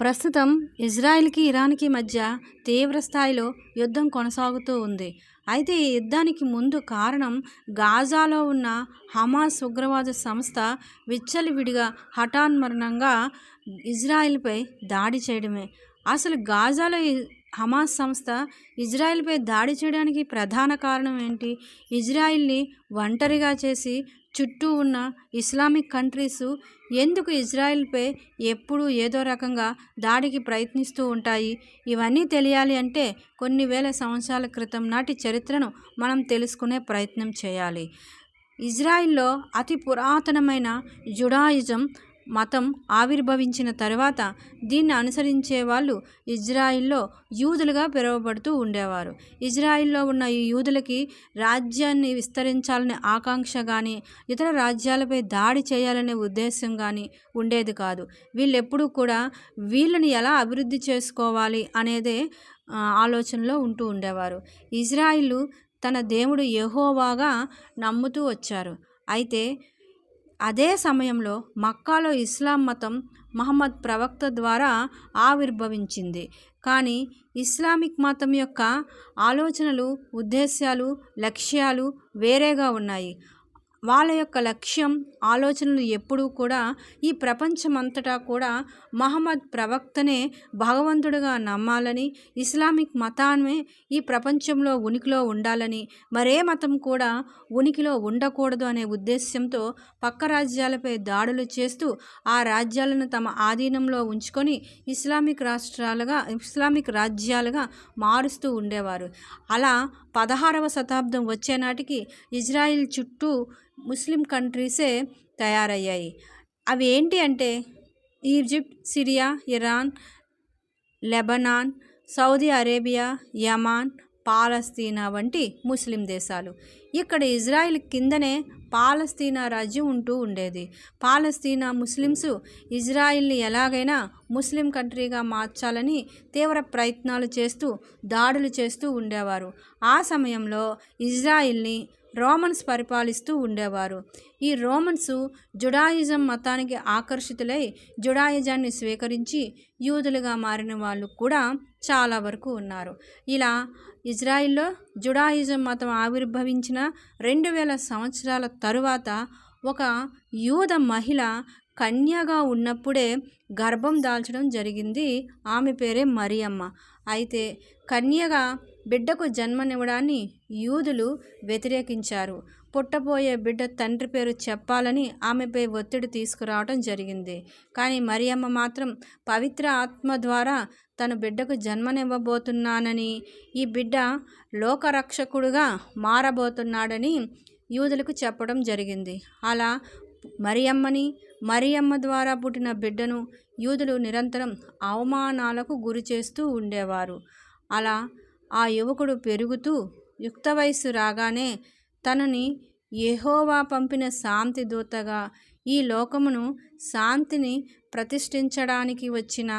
ప్రస్తుతం ఇజ్రాయిల్కి ఇరాన్కి మధ్య తీవ్ర స్థాయిలో యుద్ధం కొనసాగుతూ ఉంది. అయితే ఈ యుద్ధానికి ముందు కారణం గాజాలో ఉన్న హమాస్ ఉగ్రవాద సంస్థ విచ్చలివిడిగా హఠాన్మరణంగా ఇజ్రాయిల్పై దాడి చేయడమే. అసలు గాజాలో హమాస్ సంస్థ ఇజ్రాయిల్పై దాడి చేయడానికి ప్రధాన కారణం ఏంటి? ఇజ్రాయిల్ని ఒంటరిగా చేసి చుట్టూ ఉన్న ఇస్లామిక్ కంట్రీస్ ఎందుకు ఇజ్రాయెల్పై ఎప్పుడూ ఏదో రకంగా దాడికి ప్రయత్నిస్తూ ఉంటాయి? ఇవన్నీ తెలియాలి అంటే కొన్ని వేల సంవత్సరాల క్రితం నాటి చరిత్రను మనం తెలుసుకునే ప్రయత్నం చేయాలి. ఇజ్రాయిల్లో అతి పురాతనమైన జుడాయిజం మతం ఆవిర్భవించిన తర్వాత దీన్ని అనుసరించే వాళ్ళు ఇజ్రాయిల్లో యూదులుగా పిలువబడుతూ ఉండేవారు. ఇజ్రాయిల్లో ఉన్న ఈ యూదులకి రాజ్యాన్ని విస్తరించాలనే ఆకాంక్ష కానీ ఇతర రాజ్యాలపై దాడి చేయాలనే ఉద్దేశం కానీ ఉండేది కాదు. వీళ్ళెప్పుడూ కూడా వీళ్ళని ఎలా అభివృద్ధి చేసుకోవాలి అనేదే ఆలోచనలో ఉంటూ ఉండేవారు. ఇజ్రాయిల్ తన దేవుడు యహోవాగా నమ్ముతూ వచ్చారు. అయితే అదే సమయంలో మక్కాలో ఇస్లాం మతం మహమ్మద్ ప్రవక్త ద్వారా ఆవిర్భవించింది. కానీ ఇస్లామిక్ మతం యొక్క ఆలోచనలు ఉద్దేశ్యాలు లక్ష్యాలు వేరేగా ఉన్నాయి. వాళ్ళ యొక్క లక్ష్యం ఆలోచనలు ఎప్పుడూ కూడా ఈ ప్రపంచమంతటా కూడా మహమ్మద్ ప్రవక్తనే భగవంతుడిగా నమ్మాలని ఇస్లామిక్ మతాన్ని ఈ ప్రపంచంలో ఉనికిలో ఉండాలని మరే మతం కూడా ఉనికిలో ఉండకూడదు అనే ఉద్దేశ్యంతో పక్క రాజ్యాలపై దాడులు చేస్తూ ఆ రాజ్యాలను తమ ఆధీనంలో ఉంచుకొని ఇస్లామిక్ రాష్ట్రాలుగా ఇస్లామిక్ రాజ్యాలుగా మారుస్తూ ఉండేవారు. అలా పదహారవ శతాబ్దం వచ్చేనాటికి ఇజ్రాయిల్ చుట్టూ ముస్లిం కంట్రీసే తయారయ్యాయి. అవి ఏంటి అంటే Egypt Syria Iran Lebanon Saudi Arabia Yemen Palestine వంటి ముస్లిం దేశాలు. ఇక్కడ ఇజ్రాయిల్ కిందనే పాలస్తీనా రాజ్యం ఉంటూ ఉండేది. పాలస్తీనా ముస్లిమ్స్ ఇజ్రాయిల్ని ఎలాగైనా ముస్లిం కంట్రీగా మార్చాలని తీవ్ర ప్రయత్నాలు చేస్తూ దాడులు చేస్తూ ఉండేవారు. ఆ సమయంలో ఇజ్రాయిల్ని రోమన్స్ పరిపాలిస్తూ ఉండేవారు. ఈ రోమన్స్ జుడాయిజం మతానికి ఆకర్షితులై జుడాయిజాన్ని స్వీకరించి యూదులుగా మారిన వాళ్ళు కూడా చాలా వరకు ఉన్నారు. ఇలా ఇజ్రాయిల్లో జుడాయిజం మతం ఆవిర్భవించిన రెండు వేల సంవత్సరాల తరువాత ఒక యూద మహిళ కన్యగా ఉన్నప్పుడే గర్భం దాల్చడం జరిగింది. ఆమె పేరే మరియమ్మ. అయితే కన్యగా బిడ్డకు జన్మనివ్వడాన్ని యూదులు వ్యతిరేకించారు. పుట్టబోయే బిడ్డ తండ్రి పేరు చెప్పాలని ఆమెపై ఒత్తిడి తీసుకురావడం జరిగింది. కానీ మరియమ్మ మాత్రం పవిత్ర ఆత్మ ద్వారా తన బిడ్డకు జన్మనివ్వబోతున్నానని ఈ బిడ్డ లోకరక్షకుడుగా మారబోతున్నాడని యూదులకు చెప్పడం జరిగింది. అలా మరియమ్మని మరియమ్మ ద్వారా పుట్టిన బిడ్డను యూదులు నిరంతరం అవమానాలకు గురి చేస్తూ ఉండేవారు. అలా ఆ యువకుడు పెరుగుతూ యుక్త వయస్సు రాగానే తనని యెహోవా పంపిన శాంతి దూతగా ఈ లోకమును శాంతిని ప్రతిష్ఠించడానికి వచ్చిన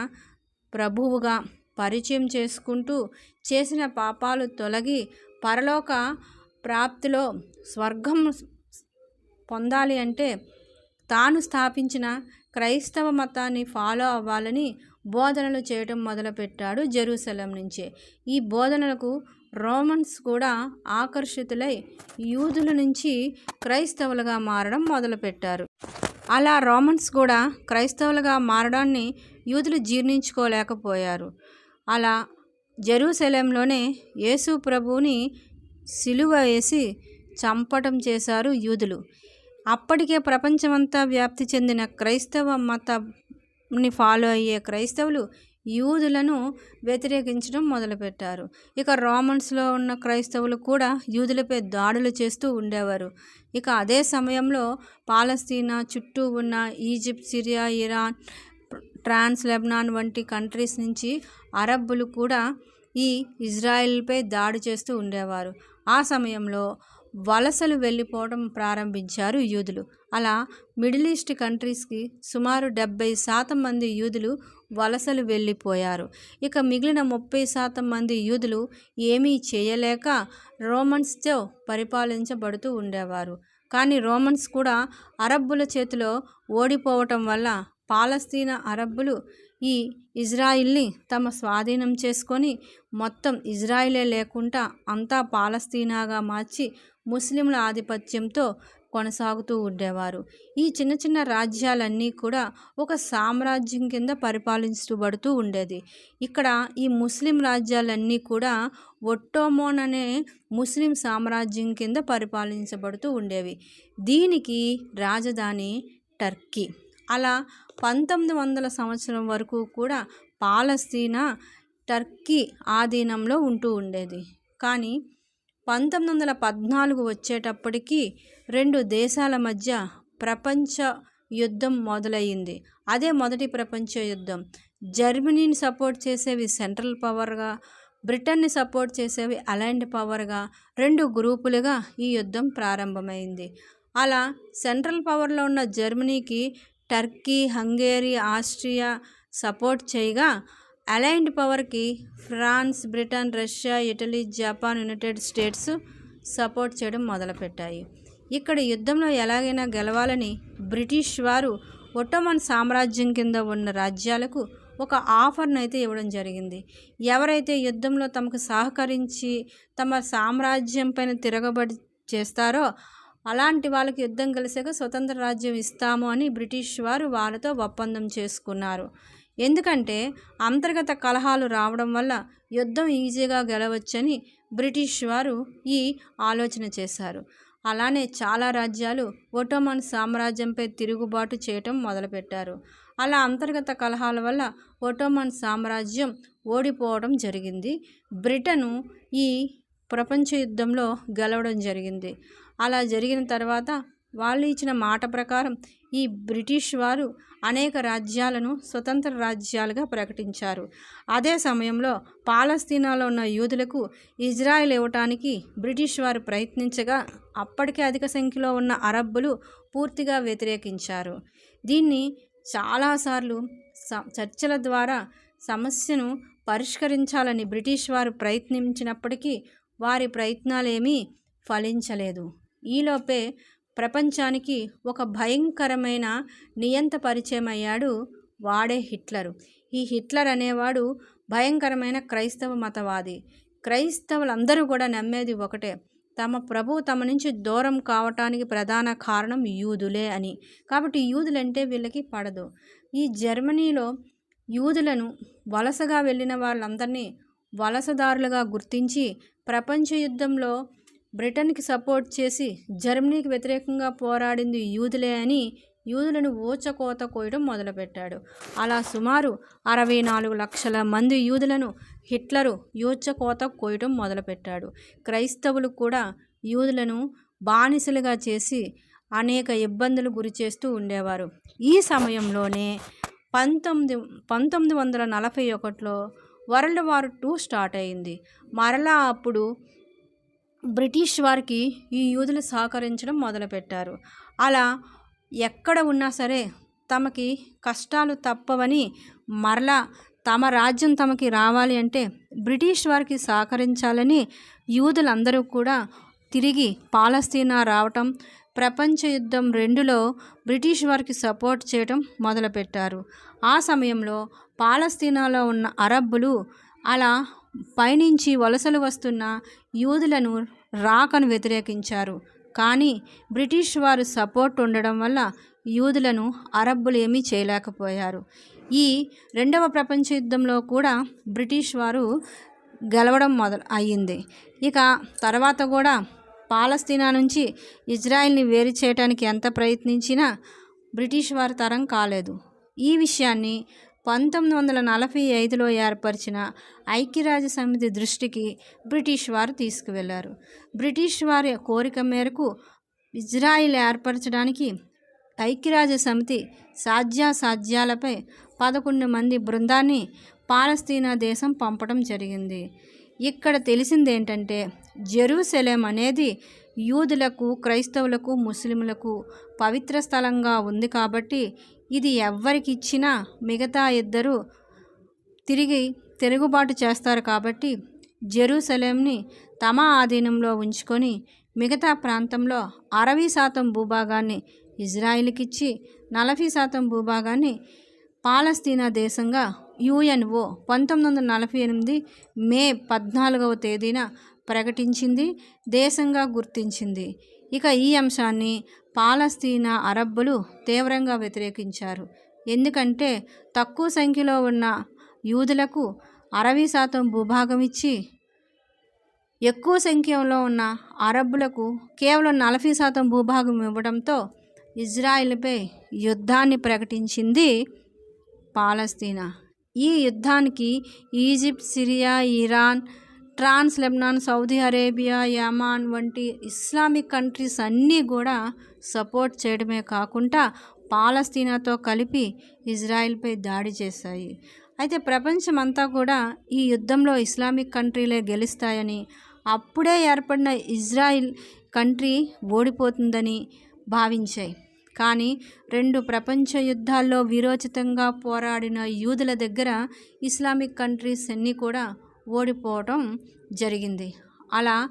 ప్రభువుగా పరిచయం చేసుకుంటూ చేసిన పాపాలు తొలగి పరలోక ప్రాప్తిలో స్వర్గం పొందాలి అంటే తాను స్థాపించిన క్రైస్తవ మతాన్ని ఫాలో అవ్వాలని బోధనలు చేయటం మొదలుపెట్టాడు జెరూసలం నుంచే. ఈ బోధనలకు రోమన్స్ కూడా ఆకర్షితులై యూదుల నుంచి క్రైస్తవులుగా మారడం మొదలుపెట్టారు. అలా రోమన్స్ కూడా క్రైస్తవులుగా మారడాన్ని యూదులు జీర్ణించుకోలేకపోయారు. అలా జెరూసలంలోనే యేసు ప్రభువుని సిలువ వేసి చంపటం చేశారు యూదులు. అప్పటికే ప్రపంచమంతా వ్యాప్తి చెందిన క్రైస్తవ మతాన్ని ఫాలో అయ్యే క్రైస్తవులు యూదులను వ్యతిరేకించడం మొదలుపెట్టారు. ఇక రోమన్స్లో ఉన్న క్రైస్తవులు కూడా యూదులపై దాడులు చేస్తూ ఉండేవారు. ఇక అదే సమయంలో పాలస్తీనా చుట్టూ ఉన్న Egypt Syria Iran trans Lebanon వంటి కంట్రీస్ నుంచి అరబ్బులు కూడా ఈ ఇజ్రాయెల్పై దాడి చేస్తూ ఉండేవారు. ఆ సమయంలో వలసలు వెళ్ళిపోవడం ప్రారంభించారు యూదులు. అలా మిడిల్ ఈస్ట్ కంట్రీస్కి సుమారు డెబ్బై శాతం మంది యూదులు వలసలు వెళ్ళిపోయారు. ఇక మిగిలిన ముప్పై శాతం మంది యూదులు ఏమీ చేయలేక రోమన్స్తో పరిపాలించబడుతూ ఉండేవారు. కానీ రోమన్స్ కూడా అరబ్బుల చేతిలో ఓడిపోవటం వల్ల పాలస్తీనా అరబ్బులు ఈ ఇజ్రాయిల్ని తమ స్వాధీనం చేసుకొని మొత్తం ఇజ్రాయిలే లేకుండా అంతా పాలస్తీనాగా మార్చి ముస్లింల ఆధిపత్యంతో కొనసాగుతూ ఉండేవారు. ఈ చిన్న చిన్న రాజ్యాలన్నీ కూడా ఒక సామ్రాజ్యం కింద పరిపాలించబడుతూ ఉండేది. ఇక్కడ ఈ ముస్లిం రాజ్యాలన్నీ కూడా ఒట్టోమోన్ అనే ముస్లిం సామ్రాజ్యం కింద పరిపాలించబడుతూ ఉండేవి. దీనికి రాజధాని టర్కీ. అలా పంతొమ్మిది వందల సంవత్సరం వరకు కూడా పాలస్తీనా టర్కీ ఆధీనంలో ఉంటూ ఉండేది. కానీ పంతొమ్మిది వందల పద్నాలుగు వచ్చేటప్పటికి రెండు దేశాల మధ్య ప్రపంచ యుద్ధం మొదలయ్యింది. అదే మొదటి ప్రపంచ యుద్ధం. జర్మనీని సపోర్ట్ చేసేవి సెంట్రల్ పవర్గా బ్రిటన్ని సపోర్ట్ చేసేవి అలైన్డ్ పవర్గా రెండు గ్రూపులుగా ఈ యుద్ధం ప్రారంభమైంది. అలా సెంట్రల్ పవర్లో ఉన్న జర్మనీకి టర్కీ హంగేరీ ఆస్ట్రియా సపోర్ట్ చేయగా aligned పవర్కి France Britain Russia Italy Japan United States support చేయడం మొదలుపెట్టాయి. ఇక్కడ యుద్ధంలో ఎలాగైనా గెలవాలని బ్రిటిష్ వారు ఒట్టోమన్ సామ్రాజ్యం కింద ఉన్న రాజ్యాలకు ఒక ఆఫర్ను అయితే ఇవ్వడం జరిగింది. ఎవరైతే యుద్ధంలో తమకు సహకరించి తమ సామ్రాజ్యం పైన తిరగబడి చేస్తారో అలాంటి వాళ్ళకి యుద్ధం కలిసాక స్వతంత్ర రాజ్యం ఇస్తాము అని బ్రిటిష్ వారు వాళ్ళతో ఒప్పందం చేసుకున్నారు. ఎందుకంటే అంతర్గత కలహాలు రావడం వల్ల యుద్ధం ఈజీగా గెలవచ్చని బ్రిటిష్ వారు ఈ ఆలోచన చేశారు. అలానే చాలా రాజ్యాలు ఒటోమన్ సామ్రాజ్యంపై తిరుగుబాటు చేయటం మొదలుపెట్టారు. అలా అంతర్గత కలహాల వల్ల ఒటోమన్ సామ్రాజ్యం ఓడిపోవడం జరిగింది. బ్రిటను ఈ ప్రపంచ యుద్ధంలో గెలవడం జరిగింది. అలా జరిగిన తర్వాత వాళ్ళు ఇచ్చిన మాట ప్రకారం ఈ బ్రిటిష్ వారు అనేక రాజ్యాలను స్వతంత్ర రాజ్యాలుగా ప్రకటించారు. అదే సమయంలో పాలస్తీనాలో ఉన్న యూదులకు ఇజ్రాయెల్ ఇవ్వటానికి బ్రిటిష్ వారు ప్రయత్నించగా అప్పటికే అధిక సంఖ్యలో ఉన్న అరబ్బులు పూర్తిగా వ్యతిరేకించారు. దీన్ని చాలాసార్లు చర్చల ద్వారా సమస్యను పరిష్కరించాలని బ్రిటిష్ వారు ప్రయత్నించినప్పటికీ వారి ప్రయత్నాలేమీ ఫలించలేదు. ఈలోపే ప్రపంచానికి ఒక భయంకరమైన నియంత పరిచయం అయ్యాడు వాడే హిట్లరు. ఈ హిట్లర్ అనేవాడు భయంకరమైన క్రైస్తవ మతవాది. క్రైస్తవులందరూ కూడా నమ్మేది ఒకటే. తమ ప్రభు తమ నుంచి దూరం కావటానికి ప్రధాన కారణం యూదులే అని. కాబట్టి యూదులంటే వీళ్ళకి పడదు. ఈ జర్మనీలో యూదులను వలసగా వెళ్ళిన వాళ్ళందరినీ వలసదారులుగా గుర్తించి ప్రపంచ యుద్ధంలో బ్రిటన్కి సపోర్ట్ చేసి జర్మనీకి వ్యతిరేకంగా పోరాడింది యూదులే అని యూదులను ఊచకోత కోయడం మొదలుపెట్టాడు. అలా సుమారు అరవై నాలుగు లక్షల మంది యూదులను హిట్లరు యూచకోత కోయడం మొదలుపెట్టాడు. క్రైస్తవులు కూడా యూదులను బానిసలుగా చేసి అనేక ఇబ్బందులు గురి చేస్తూ ఉండేవారు. ఈ సమయంలోనే పంతొమ్మిది పంతొమ్మిది వందల నలభై ఒకటిలో వరల్డ్ వార్ టూ స్టార్ట్ అయింది. మరలా అప్పుడు బ్రిటిష్ వారికి ఈ యూదులు సహకరించడం మొదలుపెట్టారు. అలా ఎక్కడ ఉన్నా సరే తమకి కష్టాలు తప్పవని మరలా తమ రాజ్యం తమకి రావాలి అంటే బ్రిటిష్ వారికి సహకరించాలని యూదులందరూ కూడా తిరిగి పాలస్తీనా రావటం ప్రపంచ యుద్ధం రెండులో బ్రిటిష్ వారికి సపోర్ట్ చేయడం మొదలుపెట్టారు. ఆ సమయంలో పాలస్తీనాలో ఉన్న అరబ్బులు అలా పైనుంచి వలసలు వస్తున్న యూదులను రాకను వ్యతిరేకించారు. కానీ బ్రిటిష్ వారు సపోర్ట్ ఉండడం వల్ల యూదులను అరబ్బులు ఏమీ చేయలేకపోయారు. ఈ రెండవ ప్రపంచ యుద్ధంలో కూడా బ్రిటిష్ వారు గెలవడం మొదలు అయ్యింది. ఇక తర్వాత కూడా పాలస్తీనా నుంచి ఇజ్రాయిల్ని వేరు చేయడానికి ఎంత ప్రయత్నించినా బ్రిటిష్ వారి తరం కాలేదు. ఈ విషయాన్ని పంతొమ్మిది వందల నలభై ఐదులో ఏర్పరిచిన ఐక్యరాజ్య సమితి దృష్టికి బ్రిటిష్ వారు తీసుకువెళ్ళారు. బ్రిటిష్ వారి కోరిక మేరకు ఇజ్రాయిల్ ఏర్పరచడానికి ఐక్యరాజ్య సమితి సాధ్యాసాధ్యాలపై పదకొండు మంది బృందాన్ని పాలస్తీనా దేశం పంపడం జరిగింది. ఇక్కడ తెలిసిందేంటంటే జెరూసలేం అనేది యూదులకు క్రైస్తవులకు ముస్లింలకు పవిత్ర స్థలంగా ఉంది కాబట్టి ఇది ఎవ్వరికి ఇచ్చినా మిగతా ఇద్దరు తిరిగి తిరుగుబాటు చేస్తారు కాబట్టి జెరూసలేంని తమ ఆధీనంలో ఉంచుకొని మిగతా ప్రాంతంలో అరవై శాతం భూభాగాన్ని ఇజ్రాయిల్కిచ్చి నలభై శాతం భూభాగాన్ని పాలస్తీనా దేశంగా యుఎన్ఓ పంతొమ్మిది వందల నలభై ఎనిమిది మే పద్నాలుగవ తేదీన ప్రకటించింది దేశంగా గుర్తించింది. ఇక ఈ అంశాన్ని పాలస్తీనా అరబ్బులు తీవ్రంగా వ్యతిరేకించారు. ఎందుకంటే తక్కువ సంఖ్యలో ఉన్న యూదులకు అరవై శాతం భూభాగం ఇచ్చి ఎక్కువ సంఖ్యలో ఉన్న అరబ్బులకు కేవలం నలభై శాతం భూభాగం ఇవ్వడంతో ఇజ్రాయిల్పై యుద్ధాన్ని ప్రకటించింది పాలస్తీనా. ఈ యుద్ధానికి Egypt Syria Iran trans Lebanon Saudi Arabia Yemen వంటి ఇస్లామిక్ కంట్రీస్ అన్నీ కూడా సపోర్ట్ చేయడమే కాకుండా పాలస్తీనాతో కలిపి ఇజ్రాయిల్పై దాడి చేశాయి. అయితే ప్రపంచమంతా కూడా ఈ యుద్ధంలో ఇస్లామిక్ కంట్రీలే గెలుస్తాయని అప్పుడే ఏర్పడిన ఇజ్రాయిల్ కంట్రీ ఓడిపోతుందని భావించాయి. కానీ రెండు ప్రపంచ యుద్ధాల్లో వీరోచితంగా పోరాడిన యూదుల దగ్గర ఇస్లామిక్ కంట్రీస్ అన్నీ కూడా ఓడిపోవటం జరిగింది. అలా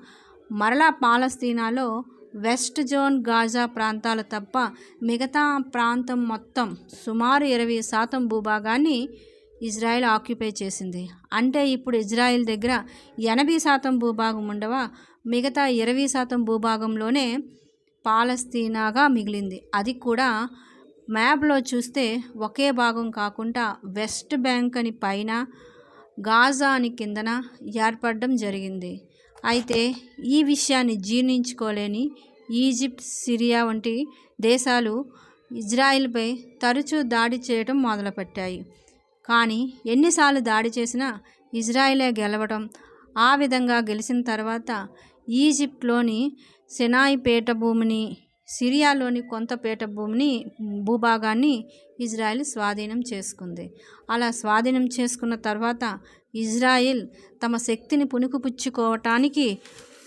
మరలా పాలస్తీనాలో వెస్ట్ జోన్ గాజా ప్రాంతాలు తప్ప మిగతా ప్రాంతం మొత్తం సుమారు ఇరవై శాతం భూభాగాన్ని ఇజ్రాయెల్ ఆక్యుపై చేసింది. అంటే ఇప్పుడు ఇజ్రాయెల్ దగ్గర ఎనభై శాతం భూభాగం ఉండవా? మిగతా ఇరవై శాతం భూభాగంలోనే పాలస్తీనాగా మిగిలింది. అది కూడా మ్యాప్లో చూస్తే ఒకే భాగం కాకుండా వెస్ట్ బ్యాంక్ అని పైన గాజా అని కిందన ఏర్పడడం జరిగింది. అయితే ఈ విషయాన్ని జీర్ణించుకోలేని ఈజిప్ట్ సిరియా వంటి దేశాలు ఇజ్రాయిల్పై తరచూ దాడి చేయడం మొదలుపెట్టాయి. కానీ ఎన్నిసార్లు దాడి చేసినా ఇజ్రాయిలే గెలవడం ఆ విధంగా గెలిచిన తర్వాత ఈజిప్ట్లోని సెనాయి పీఠభూమిని సిరియాలోని కొంత పీఠ భూమిని భూభాగాన్ని ఇజ్రాయెల్ స్వాధీనం చేసుకుంది. అలా స్వాధీనం చేసుకున్న తర్వాత ఇజ్రాయిల్ తమ శక్తిని పుణుకుపుచ్చుకోవటానికి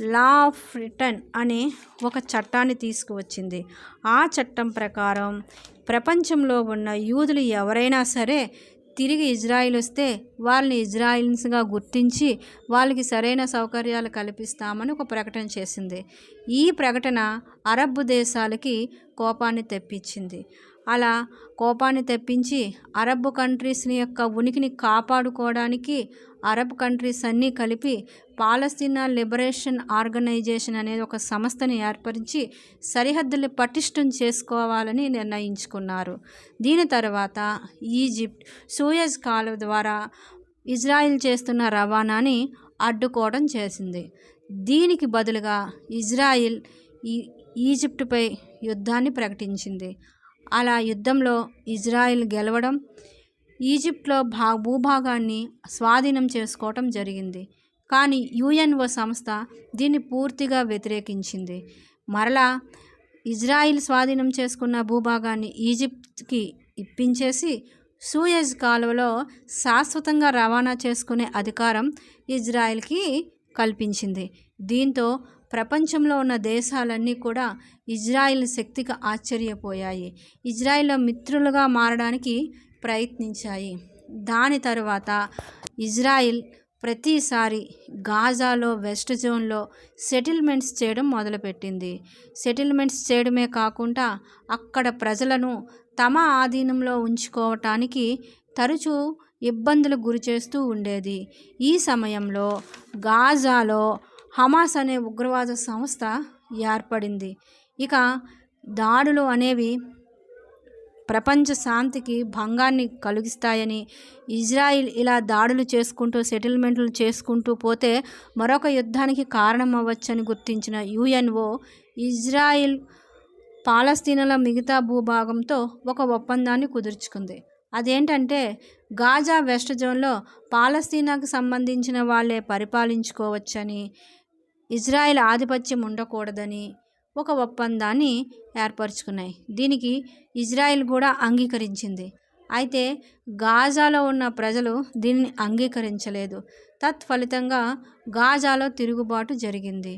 లా ఆఫ్ రిటర్న్ అనే ఒక చట్టాన్ని తీసుకువచ్చింది. ఆ చట్టం ప్రకారం ప్రపంచంలో ఉన్న యూదులు ఎవరైనా సరే తిరిగి ఇజ్రాయిల్ వస్తే వాళ్ళని ఇజ్రాయిల్స్గా గుర్తించి వాళ్ళకి సరైన సౌకర్యాలు కల్పిస్తామని ఒక ప్రకటన చేసింది. ఈ ప్రకటన అరబ్ దేశాలకి కోపాన్ని తెప్పించింది. అలా కోపాన్ని తెప్పించి అరబ్ కంట్రీస్ని యొక్క ఉనికిని కాపాడుకోవడానికి అరబ్ కంట్రీస్ అన్నీ కలిపి పాలస్తీనా లిబరేషన్ ఆర్గనైజేషన్ అనేది ఒక సంస్థని ఏర్పరిచి సరిహద్దులు పటిష్టం చేసుకోవాలని నిర్ణయించుకున్నారు. దీని తర్వాత ఈజిప్ట్ సూయజ్ కాలువ ద్వారా ఇజ్రాయిల్ చేస్తున్న రవాణాని అడ్డుకోవడం చేసింది. దీనికి బదులుగా ఇజ్రాయిల్ ఈ ఈజిప్టుపై యుద్ధాన్ని ప్రకటించింది. అలా యుద్ధంలో ఇజ్రాయిల్ గెలవడం ఈజిప్ట్లో భా భూభాగాన్ని స్వాధీనం చేసుకోవటం జరిగింది. కానీ యుఎన్ఓ సంస్థ దీన్ని పూర్తిగా వ్యతిరేకించింది. మరలా ఇజ్రాయిల్ స్వాధీనం చేసుకున్న భూభాగాన్ని ఈజిప్ట్కి ఇప్పించేసి సూయజ్ కాలువలో శాశ్వతంగా రవాణా చేసుకునే అధికారం ఇజ్రాయిల్కి కల్పించింది. దీంతో ప్రపంచంలో ఉన్న దేశాలన్నీ కూడా ఇజ్రాయిల్ శక్తికి ఆశ్చర్యపోయాయి. ఇజ్రాయిల్లో మిత్రులుగా మారడానికి ప్రయత్నించాయి. దాని తరువాత ఇజ్రాయిల్ ప్రతిసారి గాజాలో వెస్ట్ జోన్లో సెటిల్మెంట్స్ చేయడం మొదలుపెట్టింది. సెటిల్మెంట్స్ చేయడమే కాకుండా అక్కడ ప్రజలను తమ ఆధీనంలో ఉంచుకోవటానికి తరచూ ఇబ్బందులు గురి చేస్తూ ఉండేది. ఈ సమయంలో గాజాలో హమాస్ అనే ఉగ్రవాద సంస్థ ఏర్పడింది. ఇక దాడులు అనేవి ప్రపంచ శాంతికి భంగాన్ని కలిగిస్తాయని ఇజ్రాయిల్ ఇలా దాడులు చేసుకుంటూ సెటిల్మెంట్లు చేసుకుంటూ పోతే మరొక యుద్ధానికి కారణం అవ్వచ్చని గుర్తించిన యుఎన్ఓ ఇజ్రాయిల్ పాలస్తీనాల మిగతా భూభాగంతో ఒక ఒప్పందాన్ని కుదుర్చుకుంది. అదేంటంటే గాజా వెస్ట్ జోన్లో పాలస్తీనాకు సంబంధించిన వాళ్ళే పరిపాలించుకోవచ్చని ఇజ్రాయెల్ ఆధిపత్యం ఉండకూడదని ఒక ఒప్పందాన్ని ఏర్పరచుకున్నాయి. దీనికి ఇజ్రాయెల్ కూడా అంగీకరించింది. అయితే గాజాలో ఉన్న ప్రజలు దీన్ని అంగీకరించలేదు. తత్ఫలితంగా గాజాలో తిరుగుబాటు జరిగింది.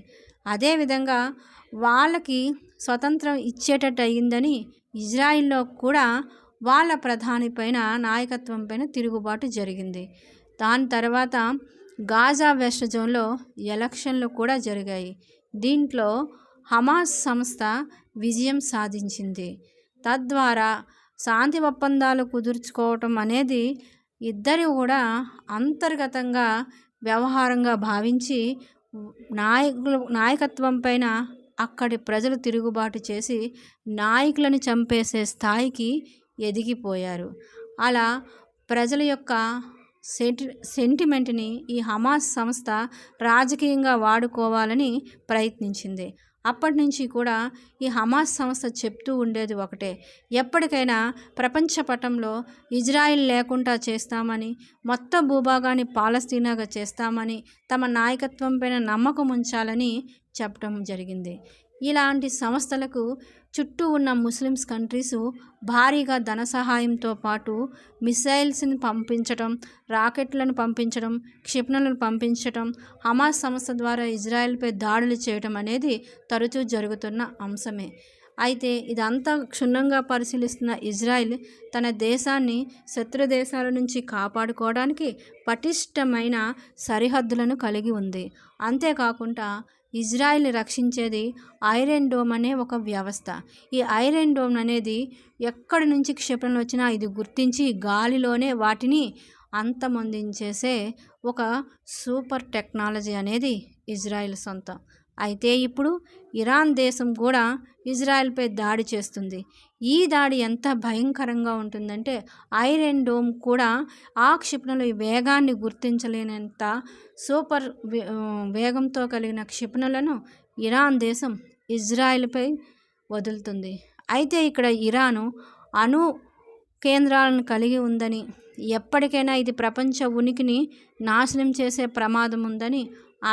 అదేవిధంగా వాళ్ళకి స్వతంత్రం ఇచ్చేటట్టు అయ్యిందని ఇజ్రాయిల్లో కూడా వాళ్ళ ప్రధాని పైన నాయకత్వం పైన తిరుగుబాటు జరిగింది. దాని తర్వాత గాజా వెస్ట్ జోన్లో ఎలక్షన్లు కూడా జరిగాయి. దీంట్లో హమాస్ సంస్థ విజయం సాధించింది. తద్వారా శాంతి ఒప్పందాలు కుదుర్చుకోవటం అనేది ఇద్దరు కూడా అంతర్గతంగా వ్యవహారంగా భావించి నాయకులు నాయకత్వం పైన అక్కడి ప్రజలు తిరుగుబాటు చేసి నాయకులను చంపేసే స్థాయికి ఎదిగిపోయారు. అలా ప్రజల యొక్క సెంటి సెంటిమెంట్ని ఈ హమాస్ సంస్థ రాజకీయంగా వాడుకోవాలని ప్రయత్నించింది. అప్పటి నుంచి కూడా ఈ హమాస్ సంస్థ చెప్తూ ఉండేది ఒకటే ఎప్పటికైనా ప్రపంచ పటంలో ఇజ్రాయిల్ లేకుండా చేస్తామని మొత్తం భూభాగాన్ని పాలస్తీనాగా చేస్తామని తమ నాయకత్వం పైన నమ్మకం ఉంచాలని చెప్పడం జరిగింది. ఇలాంటి సంస్థలకు చుట్టూ ఉన్న ముస్లిమ్స్ కంట్రీస్ భారీగా ధన సహాయంతో పాటు మిసైల్స్ని పంపించడం రాకెట్లను పంపించడం క్షిపణులను పంపించడం హమాస్ సంస్థ ద్వారా ఇజ్రాయెల్పై దాడులు చేయడం అనేది తరచూ జరుగుతున్న అంశమే. అయితే ఇదంతా క్షుణ్ణంగా పరిశీలిస్తున్న ఇజ్రాయిల్ తన దేశాన్ని శత్రు దేశాల నుంచి కాపాడుకోవడానికి పటిష్టమైన సరిహద్దులను కలిగి ఉంది. అంతేకాకుండా ఇజ్రాయిల్ని రక్షించేది ఐరన్ డోమ్ అనే ఒక వ్యవస్థ. ఈ ఐరన్ డోమ్ అనేది ఎక్కడి నుంచి క్షిపణులు వచ్చినా ఇది గుర్తించి గాలిలోనే వాటిని అంతమొందించేసే ఒక సూపర్ టెక్నాలజీ అనేది ఇజ్రాయిల్ సొంతం. అయితే ఇప్పుడు ఇరాన్ దేశం కూడా ఇజ్రాయెల్పై దాడి చేస్తుంది. ఈ దాడి ఎంత భయంకరంగా ఉంటుందంటే ఐరన్ డోమ్ కూడా ఆ క్షిపణుల వేగాన్ని గుర్తించలేనంత సూపర్ వేగంతో కలిగిన క్షిపణులను ఇరాన్ దేశం ఇజ్రాయెల్పై వదులుతుంది. అయితే ఇక్కడ ఇరాను అణు కేంద్రాలను కలిగి ఉందని ఎప్పటికైనా ఇది ప్రపంచ ఉనికిని నాశనం చేసే ప్రమాదం ఉందని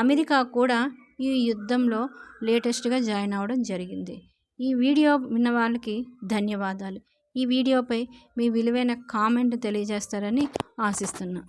అమెరికా కూడా ఈ యుద్ధంలో లేటెస్ట్గా జాయిన్ అవ్వడం జరిగింది. ఈ వీడియో విన్న వాళ్ళకి ధన్యవాదాలు. ఈ వీడియోపై మీ విలువైన కామెంట్ తెలియజేస్తారని ఆశిస్తున్నా.